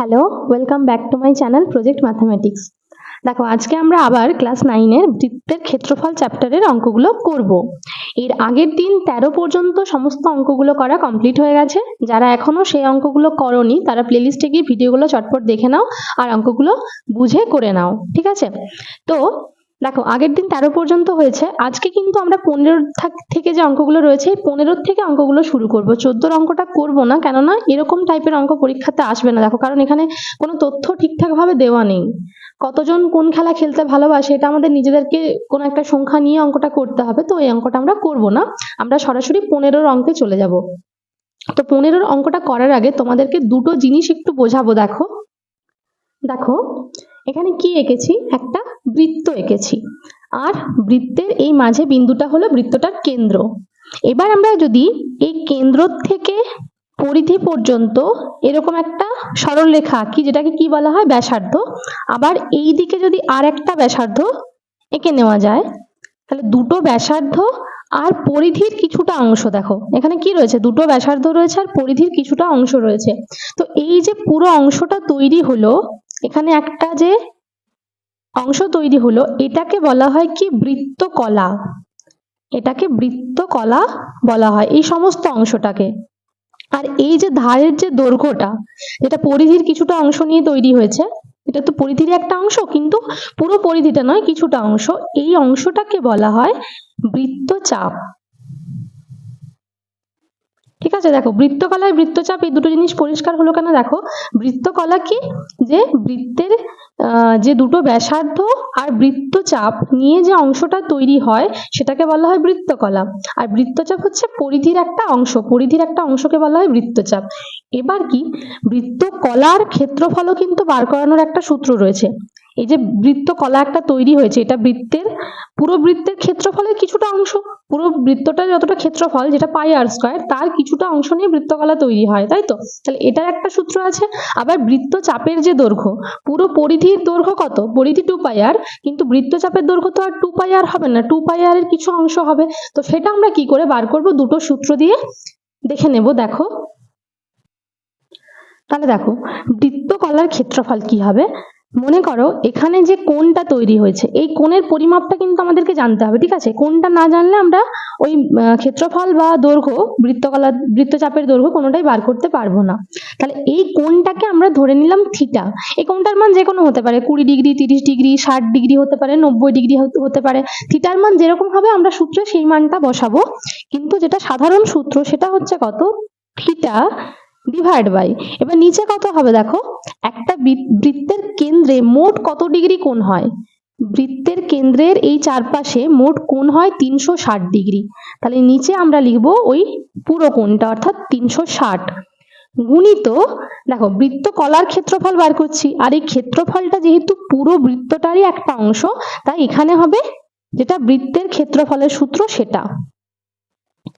Hello welcome back to my channel project mathematics দেখো, আজকে আমরা আবার ক্লাস নাইনের বৃত্তের ক্ষেত্রফল চ্যাপ্টারের অঙ্কগুলো করব। এর আগের দিন তেরো পর্যন্ত সমস্ত অঙ্কগুলো করা কমপ্লিট হয়ে গেছে। যারা এখনও সেই অঙ্কগুলো করনি, তারা প্লেলিস্টে গিয়ে ভিডিওগুলো চটপট দেখে নাও আর অঙ্কগুলো বুঝে করে নাও, ঠিক আছে? তো দেখো, আগের দিন তেরো পর্যন্ত হয়েছে। আজকে কিন্তু আমরা পনেরো থেকে যে অঙ্কগুলো রয়েছে, এই পনেরোর থেকে অঙ্কগুলো শুরু করব। চোদ্দোর অঙ্কটা করব না, কেননা এরকম টাইপের অঙ্ক পরীক্ষাতে আসবে না। দেখো, কারণ এখানে কোনো তথ্য ঠিকঠাকভাবে দেওয়া নেই। কতজন কোন খেলা খেলতে ভালোবাসে, এটা আমাদের নিজেদেরকে কোনো একটা সংখ্যা নিয়ে অঙ্কটা করতে হবে। তো এই অঙ্কটা আমরা করব না। আমরা সরাসরি পনেরোর অঙ্কে চলে যাব। তো পনেরোর অঙ্কটা করার আগে তোমাদেরকে দুটো জিনিস একটু বোঝাবো, দেখো। দেখো, এখানে কি এঁকেছি? একটা বৃত্ত এঁকেছি। আর বৃত্তের এই মাঝে বিন্দুটা হলো বৃত্তটার কেন্দ্র। এবার আমরা যদি এই কেন্দ্র থেকে পরিধি পর্যন্ত এরকম একটা সরলরেখা আঁকি, যেটাকে কি বলা হয়? ব্যাসার্ধ। আবার এই দিকে যদি আর একটা ব্যাসার্ধ এঁকে নেওয়া যায়, তাহলে দুটো ব্যাসার্ধ আর পরিধির কিছুটা অংশ, দেখো, এখানে কি রয়েছে? দুটো ব্যাসার্ধ রয়েছে আর পরিধির কিছুটা অংশ রয়েছে। তো এই যে পুরো অংশটা তৈরি হলো, এখানে একটা যে অংশ তৈরি হলো। এটাকে বলা হয় কি? বৃত্তকলা। এটাকে বৃত্তকলা বলা হয়, এই সমস্ত অংশটাকে। আর এই যে ধারের যে দৈর্ঘ্যটা, যেটা পরিধির কিছুটা অংশ নিয়ে তৈরি হয়েছে, এটা তো পরিধির একটা অংশ, কিন্তু পুরো পরিধিটা নয়, কিছুটা অংশ। এই অংশটাকে বলা হয় বৃত্তচাপ। ঠিক আছে, দেখো, বৃত্তকলায় বৃত্তচাপ, এই দুটো জিনিস পরিষ্কার হলো কেন? দেখো, বৃত্তকলা কি? যে বৃত্তের যে দুটো ব্যাসার্ধ আর বৃত্তচাপ নিয়ে যে অংশটা তৈরি হয়, সেটাকে বলা হয় বৃত্তকলা। আর বৃত্তচাপ হচ্ছে পরিধির একটা অংশ। পরিধির একটা অংশকে বলা হয় বৃত্তচাপ। এবার কি? বৃত্তকলার ক্ষেত্রফলও কিন্তু বার করানোর একটা সূত্র রয়েছে। এই যে বৃত্তকলা একটা তৈরি হয়েছে, এটা বৃত্তের, পুরো বৃত্তের ক্ষেত্রফলের কিছুটা অংশ, পুরো বৃত্তটা যতটা ক্ষেত্রফল যেটা পাই আর স্কোয়ার তার কিছুটা অংশ নিয়ে বৃত্তকলা তৈরি হয়, তাই তো? তাহলে এটার একটা সূত্র আছে, আবার বৃত্ত চাপের যে দৈর্ঘ্য, পুরো পরিধির দৈর্ঘ্য কত? পরিধি টু পাই আর কিন্তু বৃত্তচাপের দৈর্ঘ্য তো আর টু পাই আর হবে না টু পাই আর এর কিছু অংশ হবে, তো সেটা আমরা কি করে বার করব? দুটো সূত্র দিয়ে দেখে নেব, দেখো। তাহলে দেখো বৃত্তকলার ক্ষেত্রফল কি হবে? মনে করো, এখানে যে কোনটা তৈরি হয়েছে, এই কোণের পরিমাপটা কিন্তু আমাদেরকে জানতে হবে, ঠিক আছে? কোনটা না জানলে আমরা ওই ক্ষেত্রফল বা দৈর্ঘ্য, বৃত্তকলা, বৃত্তচাপের দৈর্ঘ্য কোনোটাই বার করতে পারব না। তাহলে এই কোণটাকে আমরা ধরে নিলাম থিটা। এই কোনটার মান যে কোনো হতে পারে, কুড়ি ডিগ্রি, তিরিশ ডিগ্রি, ষাট ডিগ্রি হতে পারে, নব্বই ডিগ্রি হতে পারে। থিটার মান যেরকম হবে, আমরা সূত্রে সেই মানটা বসাবো। কিন্তু যেটা সাধারণ সূত্র, সেটা হচ্ছে কত? থিটা ডিভাইড বাই এবার নিচে কত হবে দেখো? একটা বৃত্তের কেন্দ্রে মোট কত ডিগ্রি কোণ হয়? বৃত্তের কেন্দ্রের এই চারপাশে মোট কোণ হয় তিনশো ষাট ডিগ্রি। তাহলে নিচে আমরা লিখব ওই পুরো কোণটা, অর্থাৎ তিনশো ষাট। গুণিত, দেখো, বৃত্ত কলার ক্ষেত্রফল বার করছি। আর এই ক্ষেত্রফলটা যেহেতু পুরো বৃত্তটারই একটা অংশ, তাই এখানে হবে যেটা বৃত্তের ক্ষেত্রফলের সূত্র সেটা।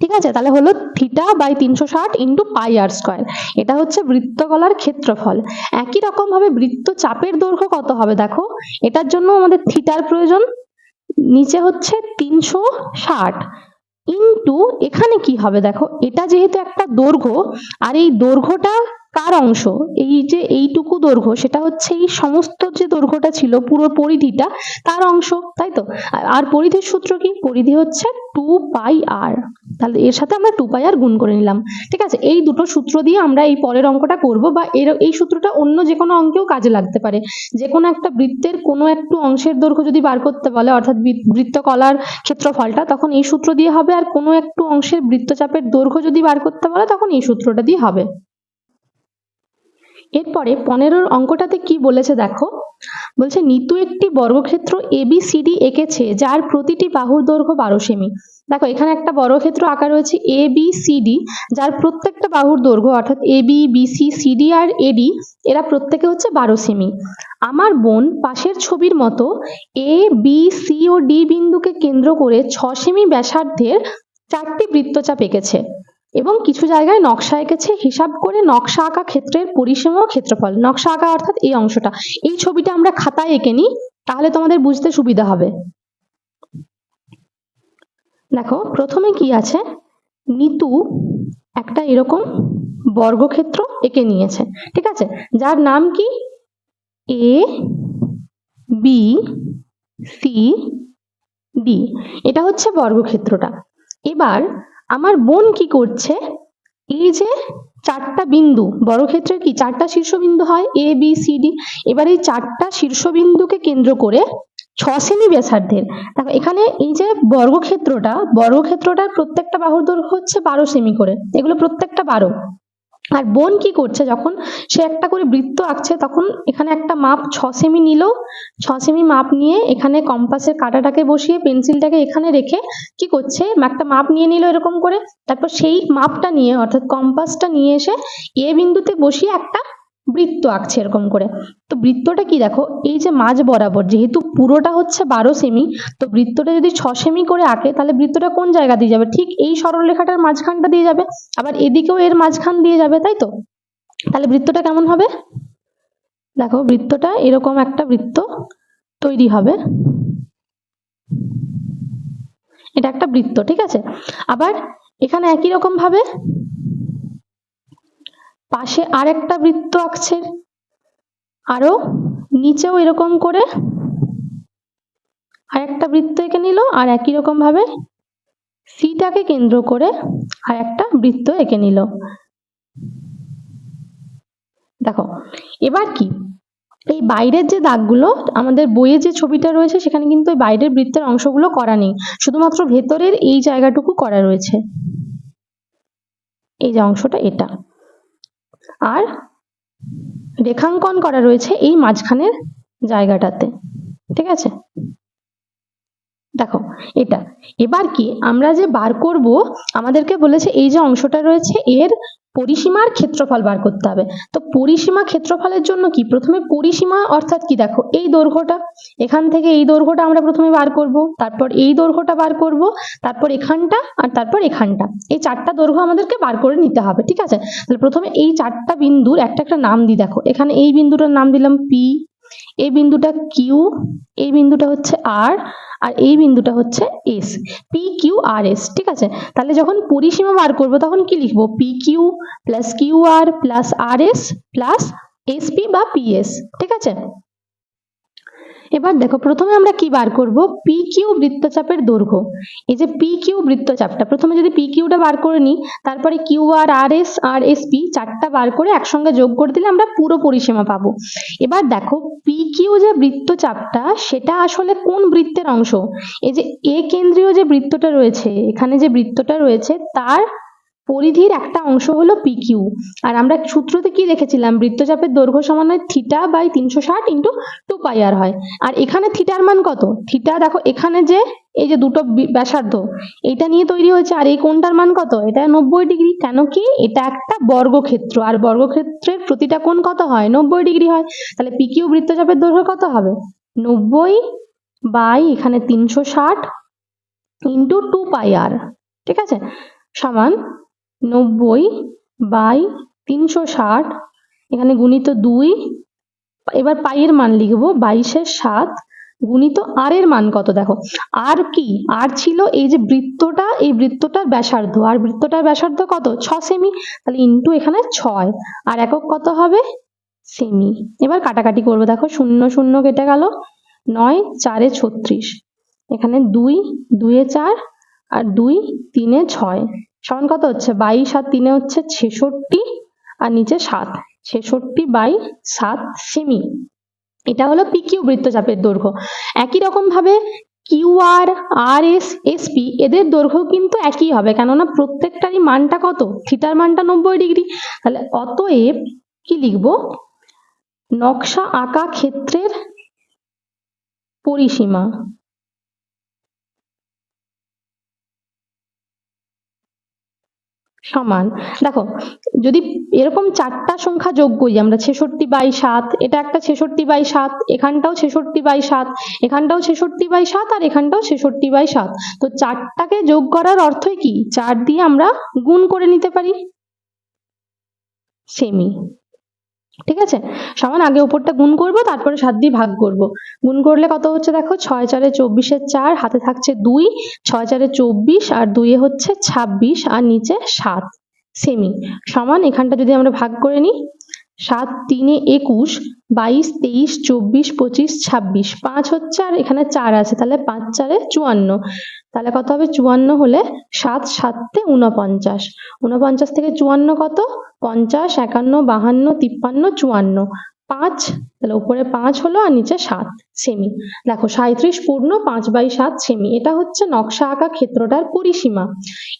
ঠিক আছে? তাহলে হলো থিটা বাই তিনশো ষাট ইন্টু পাই আর স্কোয়ার এটা হচ্ছে বৃত্তকলার ক্ষেত্রফল। একই রকম ভাবে বৃত্ত চাপের দৈর্ঘ্য কত হবে দেখো? এটার জন্য আমাদের থিটার প্রয়োজন। নিচে হচ্ছে তিনশো ষাট ইন্টু এখানে কি হবে দেখো? এটা যেহেতু একটা দৈর্ঘ্য, আর এই দৈর্ঘ্যটা কার অংশ? এই যে এইটুকু দৈর্ঘ্য, সেটা হচ্ছে এই সমস্ত যে দৈর্ঘ্যটা ছিল, পুরো পরিধিটা, তার অংশ, তাই তো? আর- পরিধির সূত্র কি? পরিধি হচ্ছে টু পাই আর। তাহলে এর সাথে আমরা টু পাই আর গুণ করে নিলাম। ঠিক আছে? এই দুটো সূত্র দিয়ে আমরা এই পরের অঙ্কটা করব, বা এর এই সূত্রটা অন্য যে কোনো অঙ্কেও কাজে লাগতে পারে। যে কোনো একটা বৃত্তের কোনো একটু অংশের দৈর্ঘ্য যদি বার করতে বলে, অর্থাৎ বৃত্তকলার ক্ষেত্রফলটা, তখন এই সূত্র দিয়ে হবে, আর কোনো একটু অংশের বৃত্তচাপের দৈর্ঘ্য যদি বার করতে বলে, তখন এই সূত্রটা দিয়ে হবে। এরপরে পনেরোর অঙ্কটাতে কি বলেছে দেখো? বলছে, নিতু একটি বর্গক্ষেত্র এবিসিডি এঁকেছে, যার প্রতিটি বাহুর দৈর্ঘ্য বারো সেমি। দেখো, এখানে একটা বর্গক্ষেত্র আঁকা রয়েছে এ বি সি ডি যার প্রত্যেকটা বাহুর দৈর্ঘ্য, অর্থাৎ এ বি বিসি সিডি আর এডি এরা প্রত্যেকে হচ্ছে বারো সেমি। আমার বোন পাশের ছবির মতো এ বি সি ও ডি বিন্দুকে কেন্দ্র করে ছ সেমি ব্যাসার্ধের চারটি বৃত্তচাপ এঁকেছে। এবং কিছু জায়গায় নকশা এঁকেছে। হিসাব করে নকশা আঁকা ক্ষেত্রের পরিসীমা ক্ষেত্রফল। নকশা আঁকা অর্থাৎ এই অংশটা। এই ছবিটা আমরা খাতায় এঁকে নিই, তাহলে তোমাদের বুঝতে সুবিধা হবে। দেখো, প্রথমে কি আছে? নিতু একটা এরকম বর্গক্ষেত্র এঁকে নিয়েছে। ঠিক আছে? যার নাম কি? A, B, C, D. এটা হচ্ছে বর্গক্ষেত্রটা। এবার আমার বোন কি করছে? এই যে চারটা বিন্দু বর্গক্ষেত্রের কি চারটা শীর্ষবিন্দু হয়? এ বি সি ডি এবার এই চারটা শীর্ষবিন্দুকে কেন্দ্র করে ছ শ্রেণি ব্যাসার্ধের। দেখো, এখানে এই যে বর্গক্ষেত্রটা, বর্গক্ষেত্রটার প্রত্যেকটা বাহুর দৈর্ঘ্য হচ্ছে বারো সেমি করে। এগুলো প্রত্যেকটা বারো। আর বোন কি করছে? যখন সে একটা করে বৃত্ত আঁকছে, তখন এখানে একটা মাপ ছ সেমি নিল। ছ সেমি মাপ নিয়ে এখানে কম্পাসের কাঁটাটাকে বসিয়ে পেন্সিলটাকে এখানে রেখে কি করছে? একটা মাপ নিয়ে নিল এরকম করে। তারপর সেই মাপটা নিয়ে, অর্থাৎ কম্পাসটা নিয়ে এসে এ বিন্দুতে বসিয়ে একটা বৃত্ত আঁকছে এরকম করে। তো বৃত্তটা কি দেখো, এই যে মাঝ বরাবর, যেহেতু পুরোটা হচ্ছে বারো সেমি, তো বৃত্তটা যদি ছ সেমি করে আঁকে, তাহলে বৃত্তটা কোন জায়গা দিয়ে যাবে? ঠিক এই সরলরেখাটার মাঝখানটা দিয়ে যাবে, আবার এদিকেও এর মাঝখান দিয়ে যাবে, তাই তো? তাহলে বৃত্তটা কেমন হবে? দেখো, বৃত্তটা এরকম একটা বৃত্ত তৈরি হবে। এটা একটা বৃত্ত, ঠিক আছে? আবার এখানে একই রকম ভাবে পাশে আরেকটা বৃত্ত আঁকছে। আরও নিচেও এরকম করে আর একটা বৃত্ত এঁকে নিল আর একই রকম ভাবে সিটাকে কেন্দ্র করে আর একটা বৃত্ত এঁকে নিল। দেখো, এবার কি? এই বাইরের যে দাগগুলো, আমাদের বইয়ে যে ছবিটা রয়েছে, সেখানে কিন্তু ওই বাইরের বৃত্তের অংশগুলো করা নেই। শুধুমাত্র ভেতরের এই জায়গাটুকু করা রয়েছে। এই যে অংশটা এটা। আর রেখাঙ্কন করা রয়েছে এই মাঝখানের জায়গাটাতে, ঠিক আছে? দেখো, এটা। এবার কি আমরা যে বার করব, আমাদেরকে বলেছে এই যে অংশটা রয়েছে এর পরিসীমার ক্ষেত্রফল বার করতে হবে। তো পরিসীমা ক্ষেত্রফলের জন্য কি? প্রথমে পরিসীমা অর্থাৎ কি? দেখো, এই দৈর্ঘ্যটা, এখান থেকে এই দৈর্ঘ্যটা আমরা প্রথমে বার করব, তারপর এই দৈর্ঘ্যটা বার করব, তারপর এখানটা আর তারপর এখানটা। এই চারটা দৈর্ঘ্য আমাদেরকে বার করে নিতে হবে, ঠিক আছে? তাহলে প্রথমে এই চারটা বিন্দুর একটা একটা নাম দিই, দেখো। এখানে এই বিন্দুটার নাম দিলাম পি এই বিন্দুটা কিউ এই বিন্দুটা হচ্ছে আর আর এই বিন্দুটা হচ্ছে S P Q R S ঠিক আছে? তাহলে যখন পরিসীমা বার করব, তখন কি লিখব? P Q plus Q R plus R S plus S P বা পি এস ঠিক আছে? এবার দেখো, প্রথমে আমরা কি বার করব? পি কিউ বৃত্তচাপের দৈর্ঘ্য। এই যে পি কিউ বৃত্তচাপটা, প্রথমে যদি পি কিউটা বার করে নিই, তারপরে Q R R S R S P চারটা বার করে একসঙ্গে যোগ করে দিলে আমরা পুরো পরিসীমা পাবো। এবার দেখো পি কিউ যে বৃত্তচাপটা, সেটা আসলে কোন বৃত্তের অংশ? এই যে এ কেন্দ্রীয় যে বৃত্তটা রয়েছে, এখানে যে বৃত্তটা রয়েছে, তার পরিধির একটা অংশ হলো পি কিউ আর আমরা সূত্রতে কি দেখেছিলাম? বৃত্তচাপের দৈর্ঘ্য সমান হয় থিটা বাই তিনশো ষাট ইন্টু টু পাই আর হয়। আর এখানে থিটার মান কত? থিটা দেখো, এখানে যে এই যে দুটো ব্যাসার্ধ, এটা নিয়ে তৈরি হয়েছে। আর এই কোণটার মান কত? এটা নব্বই ডিগ্রি। কেন কি? এটা একটা বর্গক্ষেত্র। আর বর্গক্ষেত্রের প্রতিটা কোণ কত হয়? নব্বই ডিগ্রি হয়। তাহলে পি কিউ বৃত্তচাপের দৈর্ঘ্য কত হবে? নব্বই বাই এখানে তিনশো ষাট ইন্টু টু পাই আর ঠিক আছে? সমান নব্বই বাই তিনশো ষাট, এখানে গুণিত দুই, এবার পাইয়ের মান লিখব বাইশের সাত, গুণিত আর এর মান কত দেখো? আর কি? আর ছিল এই যে বৃত্তটা, এই বৃত্তটার ব্যাসার্ধ, আর বৃত্তটার ব্যাসার্ধ কত? ছ সেমি, তাহলে ইন্টু এখানে ছয়, আর একক কত হবে? সেমি। এবার কাটাকাটি করব, দেখো, শূন্য শূন্য কেটে গেল, নয়, চারে ছত্রিশ, এখানে দুই, দুয়ে চার, আর দুই, তিনে ছয়। সমান কত হচ্ছে? বাইশ আর তিনে হচ্ছে ছেষট্টি আর নিচে সাত। ছেষট্টি বাই সাত সেমি। এটা হলো পি কিউ বৃত্তচাপের দৈর্ঘ্য। একই রকম ভাবে Q R R S S P এদের দৈর্ঘ্য কিন্তু একই হবে, কেননা প্রত্যেকটারই মানটা কত? থিটার মানটা নব্বই ডিগ্রি। তাহলে অতএব কি লিখব? নকশা আঁকা ক্ষেত্রের পরিসীমা। সমান। দেখো, যদি এরকম চারটা সংখ্যা যোগ করি, আমরা ছেষট্টি বাই সাত, এটা একটা ছেষট্টি বাই সাত, এখানটাও ছেষট্টি বাই সাত, এখানটাও ছেষট্টি বাই সাত, আর এখানটাও ছেষট্টি বাই সাত। তো চারটাকে যোগ করার অর্থই কি? চার দিয়ে আমরা গুণ করে নিতে পারি। সেমি। ঠিক আছে? সমান আগে উপরটা গুণ করব, তারপরে সাত দিয়ে ভাগ করব। গুণ করলে কত হচ্ছে দেখো? ছয় চারে চব্বিশের চার, হাতে থাকছে দুই, ছয় চারে চব্বিশ, আর দুইয়ে হচ্ছে ছাব্বিশ, আর নিচে সাত। সেমি। সমান, এখানটা যদি আমরা ভাগ করে নিই সাত তিনে একুশ, বাইশ, তেইশ, চব্বিশ, পঁচিশ, ছাব্বিশ। পাঁচ হচ্ছে আর এখানে চার আছে, তাহলে পাঁচ চারে চুয়ান্ন। তাহলে কত হবে? চুয়ান্ন হলে সাত, সাতে উনপঞ্চাশ উনপঞ্চাশ থেকে চুয়ান্ন কত? পঞ্চাশ, একান্ন, বাহান্ন, তিপ্পান্ন, চুয়ান্ন। পাঁচ, তাহলে উপরে পাঁচ হলো আর নিচে সাত, সেমি। দেখো সাঁত্রিশ পূর্ণ পাঁচ বাই সাত, সেমি। এটা হচ্ছে নকশা আঁকা ক্ষেত্রটার পরিসীমা।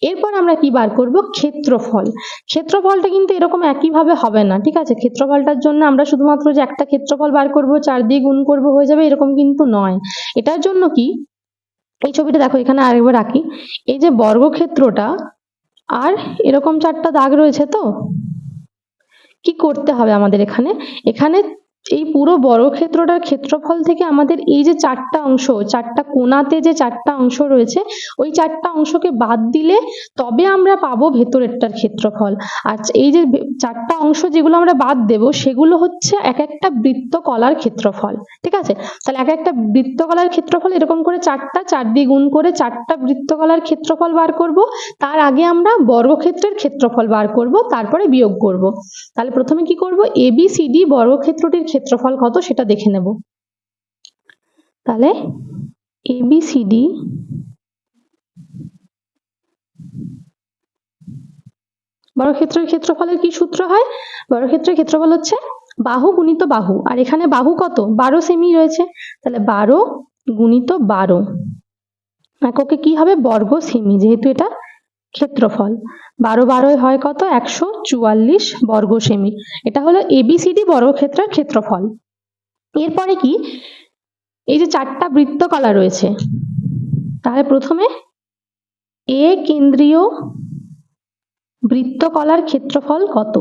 এরপর আমরা কি বার করব? ক্ষেত্রফল। ক্ষেত্রফলটা কিন্তু এরকম একইভাবে হবে না, ঠিক আছে? ক্ষেত্রফলটার জন্য আমরা শুধুমাত্র যে একটা ক্ষেত্রফল বার করব, চার দিয়ে গুণ করব, হয়ে যাবে, এরকম কিন্তু নয়। এটার জন্য কি? এই ছবিটা দেখো, এখানে আরেকবার আঁকি। এই যে বর্গক্ষেত্রটা, আর এরকম চারটা দাগ রয়েছে তো? কি করতে হবে আমাদের এখানে? এখানে এই পুরো বর্গক্ষেত্রটার ক্ষেত্রফল থেকে আমাদের এই যে চারটা অংশ, চারটা কোণাতে যে চারটা অংশ রয়েছে, ওই চারটা অংশকে বাদ দিলে তবে আমরা পাবো ভেতরেরটার ক্ষেত্রফল। আর এই যে চারটা অংশ যেগুলো আমরা বাদ দেব, সেগুলো হচ্ছে এক একটা বৃত্তকলার ক্ষেত্রফল, ঠিক আছে? তাহলে এক একটা বৃত্তকলার ক্ষেত্রফল এরকম করে চারটা, চার দিয়ে গুণ করে চারটা বৃত্তকলার ক্ষেত্রফল বার করব, তার আগে আমরা বর্গক্ষেত্রের ক্ষেত্রফল বার করব, তারপরে বিয়োগ করব। তাহলে প্রথমে কি করব? এ বি সি ডি বর্গক্ষেত্রটির ক্ষেত্রফল কত সেটা দেখে নেব। তাহলে এ বি সি ডি বর্গক্ষেত্রের ক্ষেত্রফলের কি সূত্র হয়? বর্গক্ষেত্রের ক্ষেত্রফল হচ্ছে বাহু গুণিত বাহু, আর এখানে বাহু কত? বারো সেমি রয়েছে। তাহলে বারো গুণিত বারো। এককে কি হবে? বর্গ সেমি যেহেতু এটা ক্ষেত্রফল। বারো বারোয় হয় কত? একশো চুয়াল্লিশ বর্গ সেমি এটা হলো এবিসিডি বর্গক্ষেত্রের ক্ষেত্রফল। এরপরে কি? এই যে চারটা বৃত্তকলা রয়েছে, তাহলে প্রথমে এ কেন্দ্রীয় বৃত্তকলার ক্ষেত্রফল কত?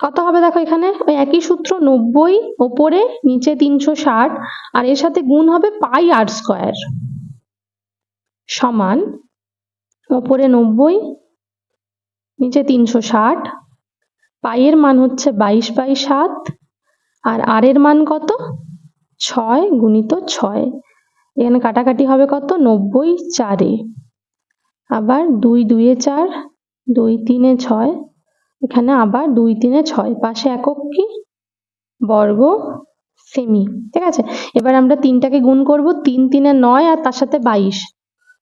কত হবে দেখো এখানে? ওই একই সূত্র নব্বই, ওপরে নিচে তিনশো ষাট, আর এর সাথে গুণ হবে পাই আর স্কোয়ার। সমান ওপরে নব্বই, নিচে তিনশো ষাট, পাইয়ের মান হচ্ছে বাইশ বাই সাত, আর আর এর মান কত? ছয় গুণিত ছয়। এখানে কাটাকাটি হবে কত? নব্বই চারে। আবার দুই দুইয়ে চার, দুই তিনে ছয় এখানে আবার দুই তিনে ছয়, পাশে একক কি? বর্গ সেমি, ঠিক আছে? এবার আমরা তিনটাকে গুণ করব, তিন তিনে নয় আর তার সাথে বাইশ।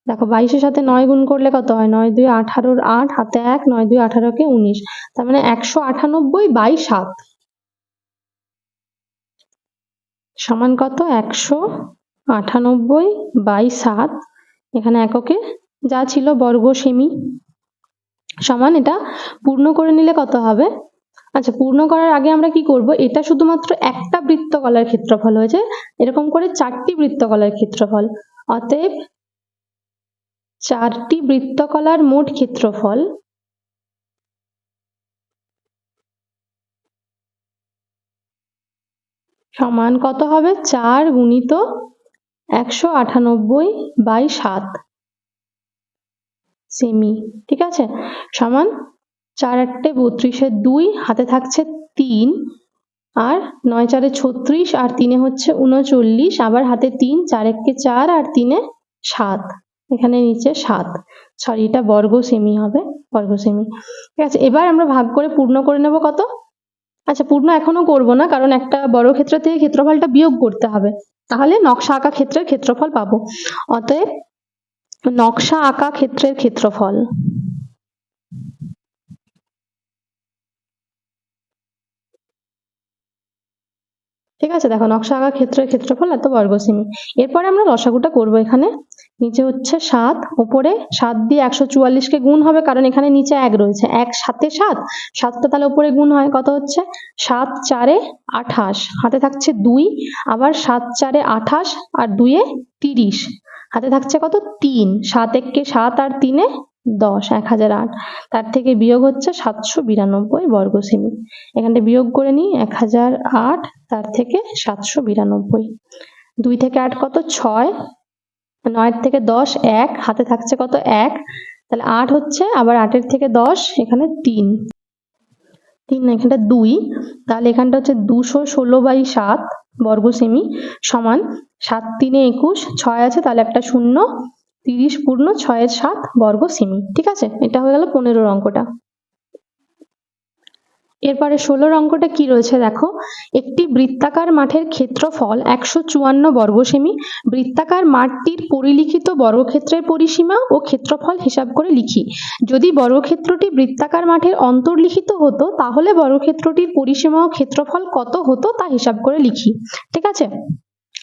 দেখো বাইশের সাথে নয় গুণ করলে কত হয়? নয় দুই আঠারোর আট, হাতে এক, নয় দুই আঠারোকে উনিশ। তার মানে একশো আটানব্বই বাই সাত। সমান কত? একশো আটানব্বই বাই সাত। এখানে এককে যা ছিল বর্গ সেমি। সমান এটা পূর্ণ করে নিলে কত হবে? আচ্ছা পূর্ণ করার আগে আমরা কি করব? এটা শুধুমাত্র একটা বৃত্তকলার ক্ষেত্রফল হয়েছে, এরকম করে চারটি বৃত্তকলার ক্ষেত্রফল। অতএব চারটি বৃত্তকলার মোট ক্ষেত্রফল সমান কত হবে? চার গুণিত একশো আটানব্বই বাই সাত। সেমি ঠিক আছে? সমান চার আটটে বত্রিশের দুই, হাতে থাকছে তিন, আর নয় চারে ছত্রিশ, আর তিনে হচ্ছে উনচল্লিশ আবার হাতে তিন, চার এককে চার, আর তিনে সাত, এখানে নিচে সাত। সরি এটা বর্গ সেমি হবে, বর্গ সেমি ঠিক আছে, এবার আমরা ভাগ করে পূর্ণ করে নেব কত? আচ্ছা পূর্ণ এখনও করব না, কারণ একটা বড় ক্ষেত্র থেকে ক্ষেত্রফলটা বিয়োগ করতে হবে। তাহলে নকশা আঁকা ক্ষেত্রের ক্ষেত্রফল পাবো। অতএব নকশা আঁকা ক্ষেত্রের ক্ষেত্রফল। ঠিক আছে, দেখো নকশা আঁকা ক্ষেত্রের ক্ষেত্রফল এত বর্গ সেমি এরপরে আমরা লসাগুটা করব এখানে। নিচে হচ্ছে সাত উপরে সাত দিয়ে একশো চুয়াল্লিশকে গুণ হবে, কারণ এখানে নিচে এক রয়েছে। এক সাতে সাত, সাতটা তাহলে উপরে গুণ হয়, কত হচ্ছে? সাত চারে আঠাশ, হাতে থাকছে দুই, আবার সাত চারে আঠাশ, আর দুইয়ে তিরিশ। হাতে থাকছে কত? তিন। সাত এককে সাত আর তিনে দশ, এক হাজার আট। তার থেকে বিয়োগ হচ্ছে সাতশো বিরানব্বই বর্গ সেমি। এখানটা বিয়োগ করে নিই, এক হাজার আট, তার থেকে সাতশো বিরানব্বই। দুই থেকে আট কত? ছয়। নয়ের থেকে দশ, এক। হাতে থাকছে কত? এক। তাহলে আট হচ্ছে, আবার আটের থেকে দশ, এখানে তিন। তিন, এখানটা দুই। তাহলে এখানটা হচ্ছে দুশো ষোলো বাই সাত। বর্গ সেমি সমান সাত তিনে একুশ, ছয় আছে তাহলে একটা শূন্য, তিরিশ পূর্ণ ছয়ের সাত বর্গ সেমি ঠিক আছে? এটা হয়ে গেল পনেরোর অঙ্কটা। এরপরে ষোলো অঙ্কটা কি রয়েছে দেখো? একটি বৃত্তাকার মাঠের ক্ষেত্রফল একশো চুয়ান্ন বর্গ সেমি বৃত্তাকার মাঠটির পরিলিখিত বর্গক্ষেত্রের পরিসীমা ও ক্ষেত্রফল হিসাব করে লিখি। যদি বর্গক্ষেত্রটি বৃত্তাকার মাঠের অন্তর্লিখিত হতো, তাহলে বর্গক্ষেত্রটির পরিসীমা ও ক্ষেত্রফল কত হতো তা হিসাব করে লিখি। ঠিক আছে?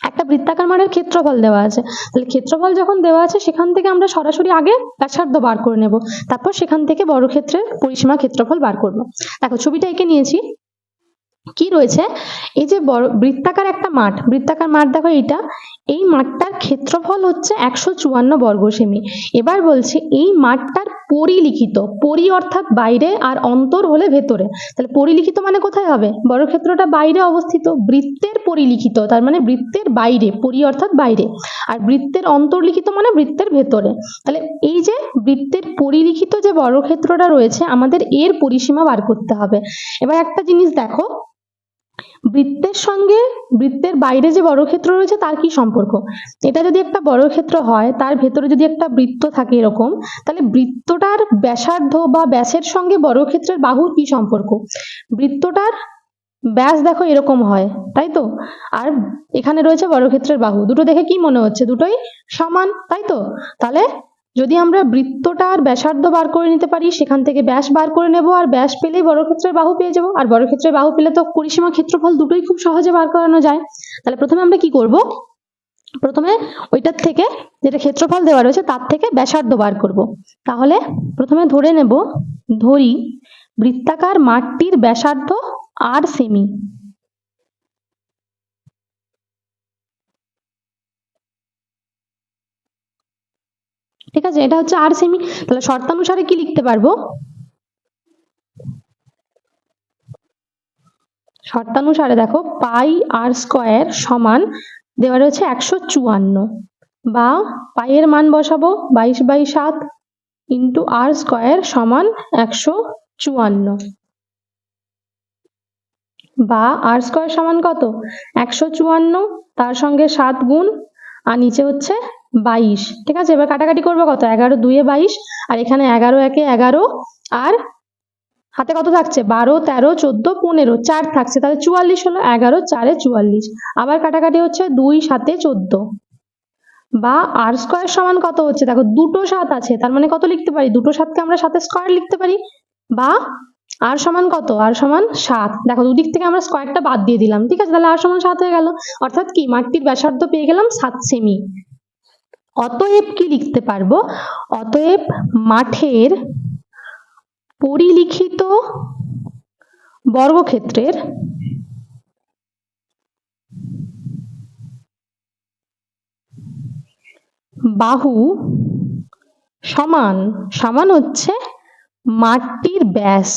একটা বৃত্তাকার মানের ক্ষেত্রফল দেওয়া আছে। তাহলে ক্ষেত্রফল যখন দেওয়া আছে, সেখান থেকে আমরা সরাসরি আগে ব্যাসার্ধ বার করে নেব। তারপর সেখান থেকে বড় বর্গক্ষেত্রের পরিসীমা ক্ষেত্রফল বার করব। দেখো, ছবিটা এঁকে নিয়েছি। কি রয়েছে? এই যে বড়, বৃত্তাকার একটা মাঠ। বৃত্তাকার মাঠ দেখো এইটা। এই মাঠটার ক্ষেত্রফল হচ্ছে একশো চুয়ান্ন বর্গ সেমি এবার বলছে, এই মাঠটার পরিলিখিত, পরি অর্থাৎ বাইরে আর অন্তর হলে ভেতরে। তাহলে পরিলিখিত মানে কোথায় হবে? বর্গক্ষেত্রটা বাইরে অবস্থিত। বৃত্তের পরিলিখিত, তার মানে বৃত্তের বাইরে, পরি অর্থাৎ বাইরে। আর বৃত্তের অন্তর্লিখিত মানে বৃত্তের ভেতরে। তাহলে এই যে বৃত্তের পরিলিখিত যে বর্গক্ষেত্রটা রয়েছে, আমাদের এর পরিসীমা বার করতে হবে। এবার একটা জিনিস দেখো। বৃত্তের সঙ্গে বৃত্তের বাইরে যে বর্গক্ষেত্র রয়েছে, তার কি সম্পর্ক? এটা যদি একটা বর্গক্ষেত্র হয়, তার ভেতরে যদি একটা বৃত্ত থাকে এরকম, তাহলে বৃত্তটার ব্যাসার্ধ বা ব্যাসের সঙ্গে বর্গক্ষেত্রের বাহুর কি সম্পর্ক? বৃত্তটার ব্যাস দেখো এরকম হয়, তাই তো? আর এখানে রয়েছে বর্গক্ষেত্রের বাহু, দুটো দেখে কি মনে হচ্ছে? দুটোই সমান, তাই তো? তাহলে যদি আমরা বৃত্তটা আর ব্যাসার্ধ বার করে নিতে পারি, সেখান থেকে ব্যাস বার করে নেব আর ব্যাস পেলেই বর্গক্ষেত্রের বাহু পেয়ে যাব। আর বর্গক্ষেত্রের বাহু পেলে তো পরিসীমা ক্ষেত্রফল দুটোই খুব সহজে বার করানো যায়। তাহলে প্রথমে আমরা কি করব? প্রথমে ওইটার থেকে যেটা ক্ষেত্রফল দেওয়া রয়েছে, তার থেকে ব্যাসার্ধ বার করব। তাহলে প্রথমে ধরে নেব, ধরি বৃত্তাকার মাঠটির ব্যাসার্ধ আর সেমি ঠিক আছে? এটা হচ্ছে আর সেমি তাহলে শর্তানুসারে কি লিখতে পারব? শর্তানুসারে দেখো, পাই আর স্কোয়ার সমান দেওয়া রয়েছে একশো চুয়ান্ন বা পাইয়ের মান বসাবো বাইশ বাই সাত ইন্টু আর স্কোয়ার সমান একশো চুয়ান্ন। বা আর স্কোয়ার সমান কত? একশো চুয়ান্ন, তার সঙ্গে সাত গুণ, আর নিচে হচ্ছে বাইশ। ঠিক আছে, এবার কাটাকাটি করব কত? এগারো দুয়ে বাইশ, আর এখানে এগারো একে এগারো, আর হাতে কত থাকছে? বারো, তেরো, চোদ্দ, পনেরো, চার থাকছে। তাহলে চুয়াল্লিশ হলো এগারো, চারে চুয়াল্লিশ। আবার কাটাকাটি হচ্ছে দুই, সাতে চোদ্দ। বা আর স্কোয়ার সমান কত হচ্ছে? দেখো, দুটো সাত আছে, তার মানে কত লিখতে পারি? দুটো সাতকে আমরা সাথে স্কোয়ার লিখতে পারি। বা আর সমান কত? আর সমান সাত। দেখো, দুদিক থেকে আমরা স্কোয়ারটা বাদ দিয়ে দিলাম। ঠিক আছে, তাহলে আর সমান সাত হয়ে গেল। অর্থাৎ কি? মাঠটির ব্যাসার্ধ পেয়ে গেলাম সাত সেমি। অতএব কি লিখতে পারব? অতএব মাঠের পরিলিখিত বর্গক্ষেত্রের বাহু সমান সমান হচ্ছে মাঠটির ব্যাস।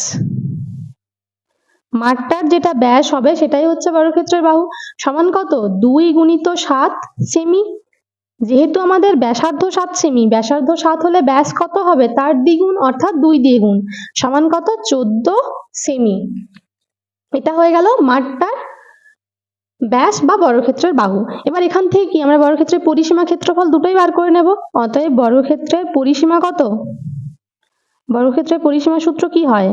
মাঠটার যেটা ব্যাস হবে সেটাই হচ্ছে বর্গক্ষেত্রের বাহু। সমান কত? দুই গুণিত সাত সেমি যেহেতু আমাদের ব্যাসার্ধ সাত সেমি, ব্যাসার্ধ সাত হলে ব্যাস কত হবে? তার দ্বিগুণ, অর্থাৎ দুই দ্বিগুণ, সমান কত? চোদ্দ সেমি। এটা হয়ে গেল মাঠটার ব্যাস বা বর্গক্ষেত্রের বাহু। এবার এখান থেকে কি আমরা বর্গক্ষেত্রের পরিসীমা ক্ষেত্রফল দুটোই বার করে নেব। অতএব বর্গক্ষেত্রের পরিসীমা কত? বর্গক্ষেত্রের পরিসীমা সূত্র কি হয়?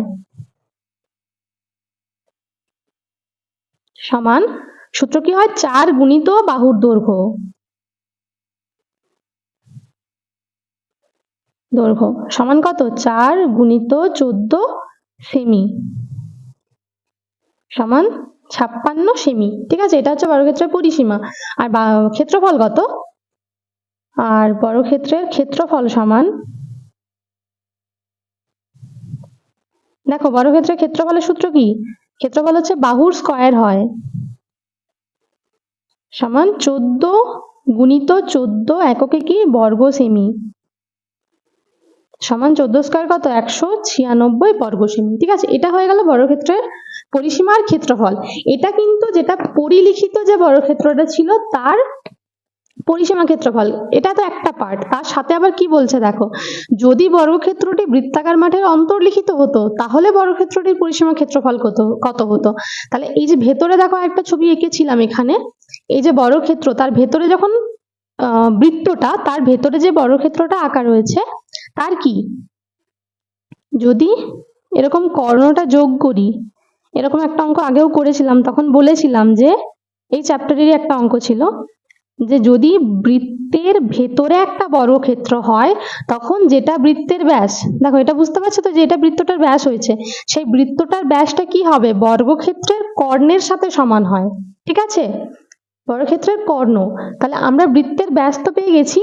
সমান সূত্র কি হয়? চার গুণিত বাহুর দৈর্ঘ্য। দৈর্ঘ্য সমান কত? চার গুণিত চোদ্দ সেমি। সমান ছাপ্পান্ন সেমি। ঠিক আছে, এটা হচ্ছে বর্গক্ষেত্রের পরিসীমা। আর ক্ষেত্রফল কত? আর বর্গক্ষেত্রের ক্ষেত্রফল সমান দেখো, বর্গক্ষেত্রের ক্ষেত্রফলের সূত্র কি? ক্ষেত্রফল হচ্ছে বাহুর স্কয়ার হয়। সমান চোদ্দ গুণিত চোদ্দ এককে কি? বর্গ সেমি। সমান চোদ্দ স্কয়ার কত? একশো ছিয়ানব্বই বর্গ সেমি ঠিক আছে? এটা হয়ে গেল বর্গক্ষেত্রের পরিসীমার ক্ষেত্রফল। এটা কিন্তু যেটা পরিলিখিত যে বর্গক্ষেত্রটা ছিল, তার পরিসীমা ক্ষেত্রফল। এটা তো একটা পার্ট তার সাথে আবার কি বলছে দেখো? যদি বর্গক্ষেত্রটি বৃত্তাকার মাঠের অন্তর্লিখিত হতো, তাহলে বর্গক্ষেত্রটির পরিসীমা ক্ষেত্রফল কত কত হতো? তাহলে এই যে ভেতরে দেখো একটা ছবি এঁকেছিলাম এখানে। এই যে বর্গক্ষেত্র, তার ভেতরে যখন বৃত্তটা, তার ভেতরে যে বর্গক্ষেত্রটা আঁকা রয়েছে তার কি? যদি এরকম কর্ণটা যোগ করি, এরকম একটা অঙ্ক আগেও করেছিলাম, তখন বলেছিলাম যে এই চ্যাপ্টারেরই একটা অঙ্ক ছিল, যে যদি বৃত্তের ভেতরে একটা বর্গক্ষেত্র হয়, তখন যেটা বৃত্তের ব্যাস, দেখো এটা বুঝতে পারছ তো যে এটা বৃত্তটার ব্যাস হয়েছে, সেই বৃত্তটার ব্যাসটা কি হবে? বর্গক্ষেত্রের কর্ণের সাথে সমান হয়, ঠিক আছে? বর্গক্ষেত্রের কর্ণ। তাহলে আমরা বৃত্তের ব্যাস তো পেয়ে গেছি।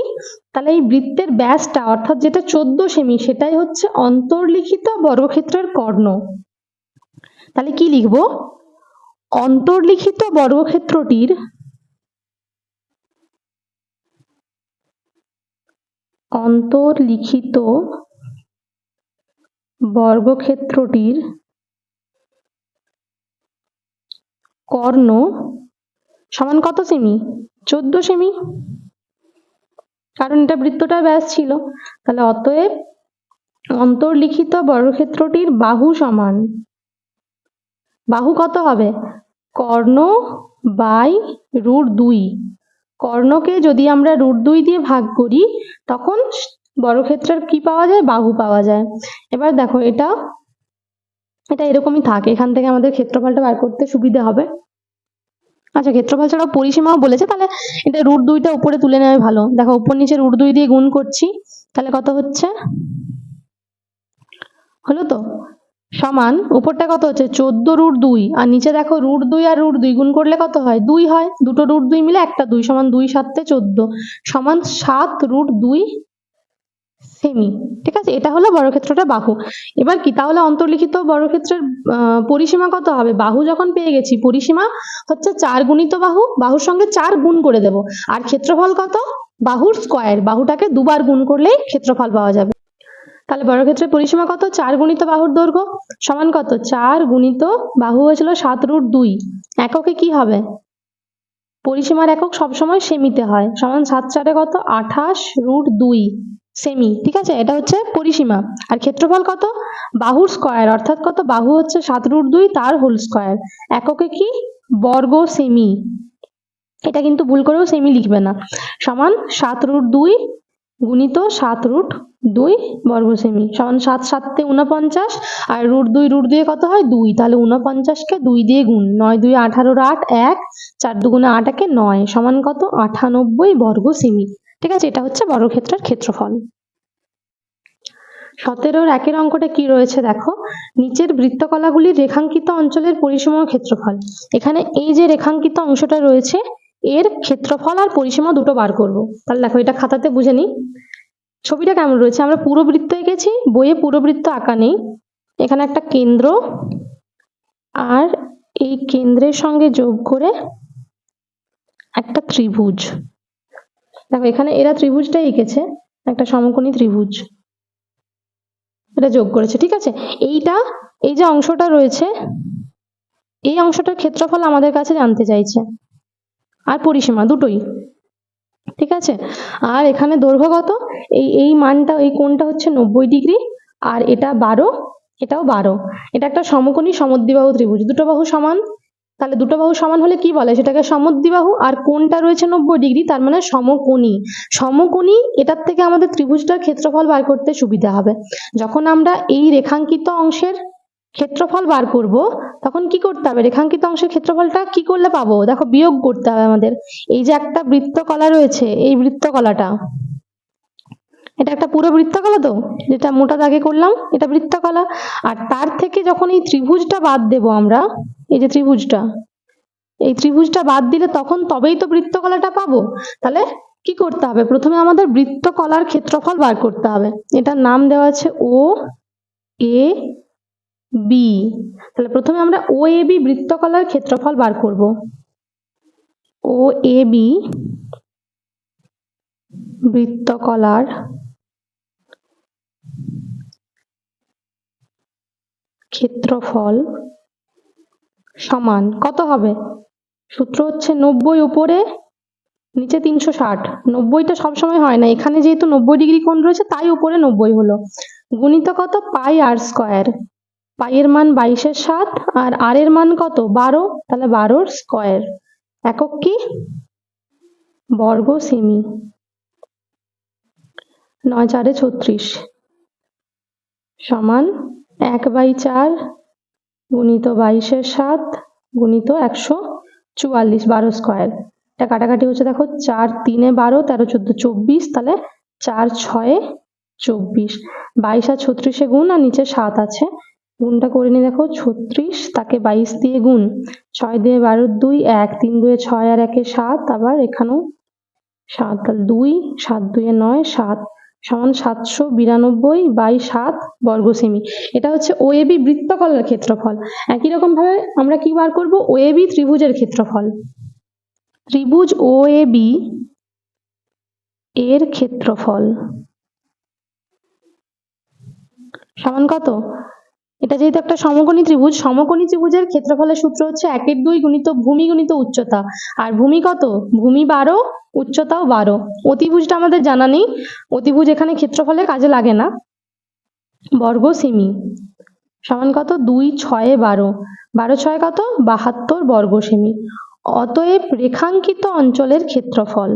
তাহলে এই বৃত্তের ব্যাসটা, অর্থাৎ যেটা চোদ্দ সেমি, সেটাই হচ্ছে অন্তর্লিখিত বর্গক্ষেত্রের কর্ণ। তাহলে কি লিখব? অন্তর্লিখিত বর্গক্ষেত্রটির অন্তর্লিখিত বর্গক্ষেত্রটির কর্ণ সমান কত সেমি? চোদ্দ সেমি? কারণ এটা বৃত্তটার ব্যাস ছিল। তাহলে অতএব অন্তর্লিখিত বর্গক্ষেত্রটির বাহু সমান। বাহু কত হবে? কর্ণ বাই রুট দুই। কর্ণকে যদি আমরা রুট দুই দিয়ে ভাগ করি, তখন বর্গক্ষেত্রের কি পাওয়া যায়? বাহু পাওয়া যায়। এবার দেখো, এটা এটা এরকমই থাকে। এখান থেকে আমাদের ক্ষেত্রফলটা বার করতে সুবিধা হবে। আচ্ছা ক্ষেত্রফল ছাড়াও পরিসীমাও বলেছে, তাহলে এটা রুট দুইটা উপরে তুলে নেওয়াই ভালো। দেখো, উপর নিচে রুট দুই দিয়ে গুণ করছি, তাহলে কত হচ্ছে? হলো তো? সমান, উপরটা কত হচ্ছে? চোদ্দ রুট দুই। আর নিচে দেখো রুট দুই আর রুট দুই গুণ করলে কত হয়? দুই হয়। দুটো রুট দুই মিলে একটা, দুই সমান দুই সাতে চোদ্দ। সমান সাত রুট দুই সেমি ঠিক আছে? এটা হলো বর্গক্ষেত্রটা বাহু। এবার কি? তাহলে অন্তর্লিখিত বর্গক্ষেত্রের পরিসীমা কত হবে? বাহু যখন পেয়ে গেছি, পরিসীমা হচ্ছে চার গুণিত বাহু। বাহুর সঙ্গে চার গুণ করে দেব। আর ক্ষেত্রফল কত? বাহুর স্কয়ার বাহুটাকে দুবার গুণ করলেই ক্ষেত্রফল পাওয়া যাবে। তাহলে বর্গক্ষেত্রের পরিসীমা কত? চার গুণিত বাহুর দৈর্ঘ্য সমান কত? চার গুণিত বাহু হয়েছিল সাত রুট দুই। এককে কি হবে? পরিসীমার একক সবসময় সেমিতে হয়। সমান সাত চারে কত? আঠাশ রুট দুই। সেমি ঠিক আছে? এটা হচ্ছে পরিসীমা। আর ক্ষেত্রফল কত? বাহুর স্কয়ার অর্থাৎ কত? বাহু হচ্ছে সাত রুট দুই, তার হোল স্কয়ার এককে কি? বর্গ সেমি এটা কিন্তু ভুল করেও সেমি লিখবে না। সমান সাত রুট দুই গুণিত সাত রুট দুই বর্গ সেমি সমান সাত, সাতে উনপঞ্চাশ আর রুট দুই রুট দুয়ে কত হয়? দুই। তাহলে উনপঞ্চাশকে দুই দিয়ে গুণ। নয় দুই আঠারোর আট, এক। চার দুগুণে আট একে নয়। সমান কত? আটানব্বই বর্গ সেমি ঠিক আছে, এটা হচ্ছে বর্গক্ষেত্রের ক্ষেত্রফল। সতেরোর একের অঙ্কটা কি রয়েছে দেখো? নিচের বৃত্তকলাগুলির রেখাঙ্কিত অঞ্চলের পরিসীমা ক্ষেত্রফল। এখানে এই যে রেখাঙ্কিত অংশটা রয়েছে, এর ক্ষেত্রফল আর পরিসীমা দুটো বার করব। তাহলে দেখো, এটা খাতাতে বুঝে নিই। ছবিটা কেমন রয়েছে? আমরা পুরো বৃত্ত এঁকেছি, বইয়ে পুরো বৃত্ত আঁকা নেই। এখানে একটা কেন্দ্র, আর এই কেন্দ্রের সঙ্গে যোগ করে একটা ত্রিভুজ। দেখো, এখানে এরা ত্রিভুজটা এঁকেছে, একটা সমকোণী ত্রিভুজ। এটা যোগ করেছে, ঠিক আছে? এইটা, এই যে অংশটা রয়েছে, এই অংশটার ক্ষেত্রফল আমাদের কাছে জানতে চাইছে। আর পরিসীমা দুটোই, ঠিক আছে? আর এখানে দৈর্ঘ্য কত? এই এই মানটা, এই কোণটা হচ্ছে নব্বই ডিগ্রি, আর এটা বারো, এটাও বারো। এটা একটা সমকোণী সমদ্বিবাহু ত্রিভুজ, দুটো বাহু সমান। তাহলে দুটো বাহু সমান হলে কি বলে? সেটাকে সমদ্বিবাহু আর কোণটা রয়েছে নব্বই ডিগ্রি, তার মানে সমকোণী। সমকোণী, এটার থেকে আমাদের ত্রিভুজটার ক্ষেত্রফল বার করতে সুবিধা হবে। যখন আমরা এই রেখাঙ্কিত অংশের ক্ষেত্রফল বার করব, তখন কি করতে হবে? রেখাঙ্কিত অংশের ক্ষেত্রফলটা কি করলে পাবো? দেখো, বিয়োগ করতে হবে আমাদের। এই যে একটা বৃত্তকলা রয়েছে, এই বৃত্তকলাটা, এটা একটা পুরো বৃত্তকলা তো? যেটা মোটা দাগে করলাম, এটা বৃত্তকলা। আর তার থেকে যখন এই ত্রিভুজটা বাদ দেব আমরা এই যে ত্রিভুজটা, এই ত্রিভুজটা বাদ দিলে তখন তবেই তো বৃত্তকলাটা পাবো। তাহলে কি করতে হবে? প্রথমে আমাদের বৃত্তকলার ক্ষেত্রফল বার করতে হবে। এটার নাম দেওয়া আছে ও এ বি তাহলে প্রথমে আমরা ও এ বি বৃত্তকলার ক্ষেত্রফল বার করব। ও এ বি বৃত্তকলার ক্ষেত্রফল সমান কত হবে? সূত্র হচ্ছে নব্বই উপরে, নিচে তিনশো ষাট। নব্বইটা সবসময় হয় না। এখানে যেহেতু নব্বই ডিগ্রি কোণ রয়েছে, তাই উপরে নব্বই হলো। গুণিত কত? পাই আর স্কোয়ার। পাইয়ের মান বাইশের সাত আর আর এর মান কত? বারো। তাহলে বারোর স্কোয়ার। একক কি? বর্গ সেমি। নয় চারে ছত্রিশ। সমান এক বাই চার গুণিত বাইশের সাত, গুণিত একশো চুয়াল্লিশ, বারো স্কোয়ার এটা কাটাকাটি হচ্ছে দেখো চার তিনে বারো, তেরো চোদ্দ চব্বিশ, তাহলে চার ছয়ে চব্বিশ। বাইশ আর ছত্রিশে গুণ আর নিচে সাত আছে। গুণটা করে নিয়ে দেখো ছত্রিশ, তাকে বাইশ দিয়ে গুণ। ছয় দিয়ে বারো দুই, এক। তিন দুয়ে ছয় আর একে সাত, আবার এখানেও সাত দুই, সাত দুয়ে নয়, সাত। সমান সাতশো বিরানব্বই বাই সাত বর্গ সেমি এটা হচ্ছে ওএবি বৃত্তকলার ক্ষেত্রফল। একই রকম ভাবে আমরা কি বার করব? ওএবি ত্রিভুজের ক্ষেত্রফল। ত্রিভুজ ওএবি এর ক্ষেত্রফল সমান কত? এটা যেহেতু একটা সমকোণী ত্রিভুজ, সমকোণী ত্রিভুজের ক্ষেত্রফলের সূত্র হচ্ছে একের দুই গুণিত ভূমি গুণিত উচ্চতা। আর ভূমি কত? ভূমি বারো উচ্চতাও বারো। অতিভুজটা আমাদের জানা নেই। অতিভুজ এখানে ক্ষেত্রফলে কাজে লাগে না। বর্গ সেমি। সমান কত? দুই ছয়ে বারো। বারো ছয় কত? বাহাত্তর বর্গ সেমি। অতএব রেখাঙ্কিত অঞ্চলের ক্ষেত্রফল।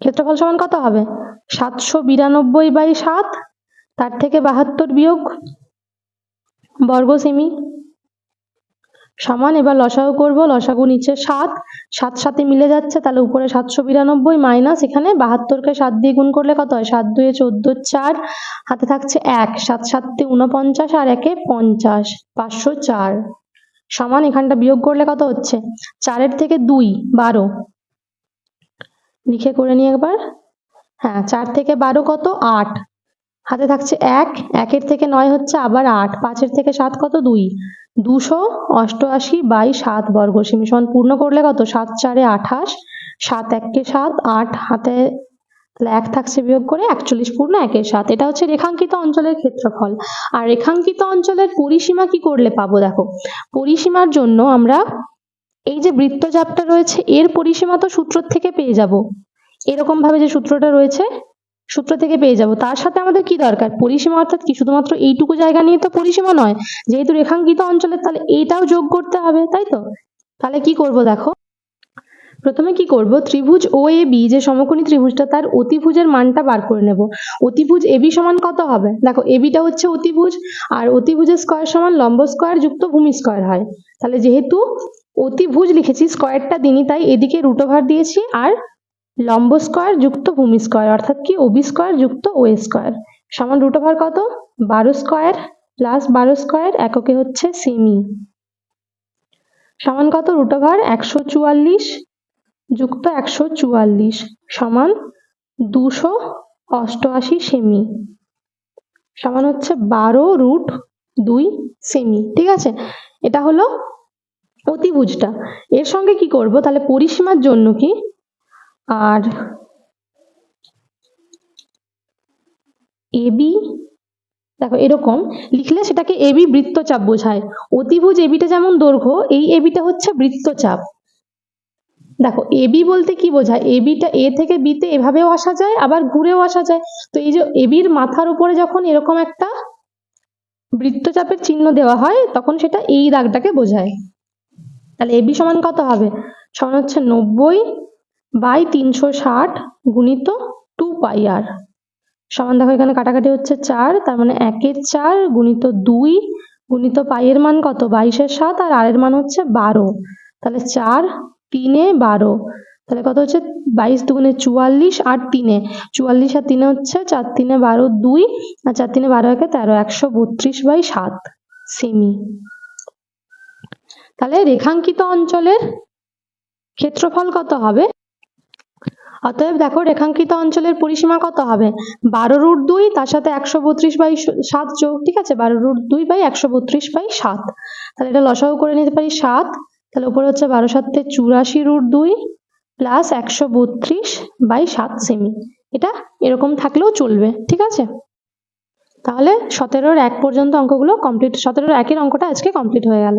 ক্ষেত্রফল সমান কত হবে? সাতশো বিরানব্বই বাই সাত। তার থেকে বাহাত্তর বিয়োগ বর্গ সেমি সমান, এবার লসাগু করব, লসাগু নিচে সাত সাত সাথে মিলে যাচ্ছে, তাহলে উপরে সাতশো বিরানব্বই মাইনাস, এখানে বাহাত্তরকে সাত দিয়ে গুণ করলে কত হয়? সাত দুয়ে চোদ্দ চার, হাতে থাকছে এক, সাত সাতে উনপঞ্চাশ আর একে পঞ্চাশ, পাঁচশো চার। সমান, এখানটা বিয়োগ করলে কত হচ্ছে? চারের থেকে দুই, বারো। লিখে করে নিই একবার। হ্যাঁ চার থেকে বারো কত? আট। হাতে থাকছে এক, একের থেকে নয় হচ্ছে আবার আট, পাঁচের থেকে সাত কত দুই? দুশো অষ্টআশি বাই সাত বর্গ সেমি সমান পূর্ণ করলে কত? সাত চারে আঠাশ, সাত এককে সাত, আট হাতে তাহলে এক থাকছে বিয়োগ করে একচল্লিশ পূর্ণ একের সাত। এটা হচ্ছে রেখাঙ্কিত অঞ্চলের ক্ষেত্রফল। আর রেখাঙ্কিত অঞ্চলের পরিসীমা কি করলে পাবো? দেখো, পরিসীমার জন্য আমরা এই যে বৃত্তচাপটা রয়েছে, এর পরিসীমা তো সূত্র থেকে পেয়ে যাব। এরকম ভাবে যে সূত্রটা রয়েছে সূত্র থেকে পেয়ে যাব। তার সাথে আমাদের কি দরকার? পরিসীমা অর্থাৎ কি? শুধুমাত্র এইটুকু জায়গা নিয়ে তো পরিসীমা নয়। যেহেতু রেখাঙ্কিত অঞ্চলের, তাহলে এইটাও যোগ করতে হবে, তাই তো? তাহলে কি করব দেখো? প্রথমে কি করব? ত্রিভুজ ও এ বি, যে সমকোণী ত্রিভুজটা, তার অতিভুজের মানটা বার করে নেব। অতিভুজ এ বি সমান কত হবে? দেখো, এ বিটা হচ্ছে অতিভুজ, আর অতিভুজের স্কয়ার সমান লম্ব স্কয়ার যুক্ত ভূমি স্কয়ার হয়। তাহলে যেহেতু অতিভুজ লিখেছি, স্কয়ারটা দিনই তাই এদিকে রুট ওভার দিয়েছি, আর লম্ব স্কয়ার যুক্ত ভূমি স্কয়ার, অর্থাৎ কি? ওবি স্কয়ার যুক্ত ও স্কোয়ার। সমান রুট ওভার কত? বারো স্কয়ার প্লাস বারো স্কয়ার এককে হচ্ছে সেমি সমান কত? রুট ওভার একশো চুয়াল্লিশ যুক্ত একশো চুয়াল্লিশ সমান দুশো অষ্টআশি সেমি সমান হচ্ছে বারো রুট দুই সেমি ঠিক আছে? এটা হলো অতিভুজটা। এর সঙ্গে কি করব? তাহলে পরিসীমার জন্য কি? আর এবি দেখো এরকম, লিখলে সেটাকে এবি বৃত্তচাপ বোঝায়। অতিভুজ এবিটা যেমন দৈর্ঘ্য, এই এবিটা হচ্ছে বৃত্তচাপ। দেখো এবি বলতে কি বোঝায়? এবিটা এ থেকে বিতে এভাবেও আসা যায়, আবার ঘুরেও আসা যায়। তো এই যে এবির মাথার উপরে যখন এরকম একটা বৃত্তচাপের চিহ্ন দেওয়া হয়, তখন সেটা এই দাগটাকে বোঝায়। তাহলে এবি সমান কত হবে? সমান হচ্ছে নব্বই বাই তিনশো ষাট গুণিত টু পাই আর। সমান দেখো এখানে কাটাকাটি হচ্ছে চার, তার মানে একের চার গুণিত দুই গুণিত পাইয়ের মান কত? বাইশের সাত আর আর এর মান হচ্ছে বারো। তাহলে চার তিনে বারো। তাহলে কত হচ্ছে? বাইশ দুগুণে চুয়াল্লিশ আর তিনে। চুয়াল্লিশ আর তিনে হচ্ছে চার তিনে বারো দুই আর চার তিনে বারো একে তেরো, একশো বত্রিশ বাই সাত। সেমি। তাহলে রেখাঙ্কিত অঞ্চলের ক্ষেত্রফল কত হবে? অতএব দেখো, রেখাঙ্কিত অঞ্চলের পরিসীমা কত হবে? বারো রুট দুই, তার সাথে একশো বত্রিশ বাই সাত যোগ, ঠিক আছে? বারো রুট দুই বাই একশো বত্রিশ বাই সাত। তাহলে এটা লসাগু করে নিতে পারি সাত। তাহলে উপরে হচ্ছে বারো সাতে চুরাশি রুট দুই প্লাস একশো বত্রিশ বাই সাত সেমি। এটা এরকম থাকলেও চলবে, ঠিক আছে? তাহলে সতেরোর এক পর্যন্ত অঙ্কগুলো কমপ্লিট সতেরোর একের অঙ্কটা আজকে কমপ্লিট হয়ে গেল।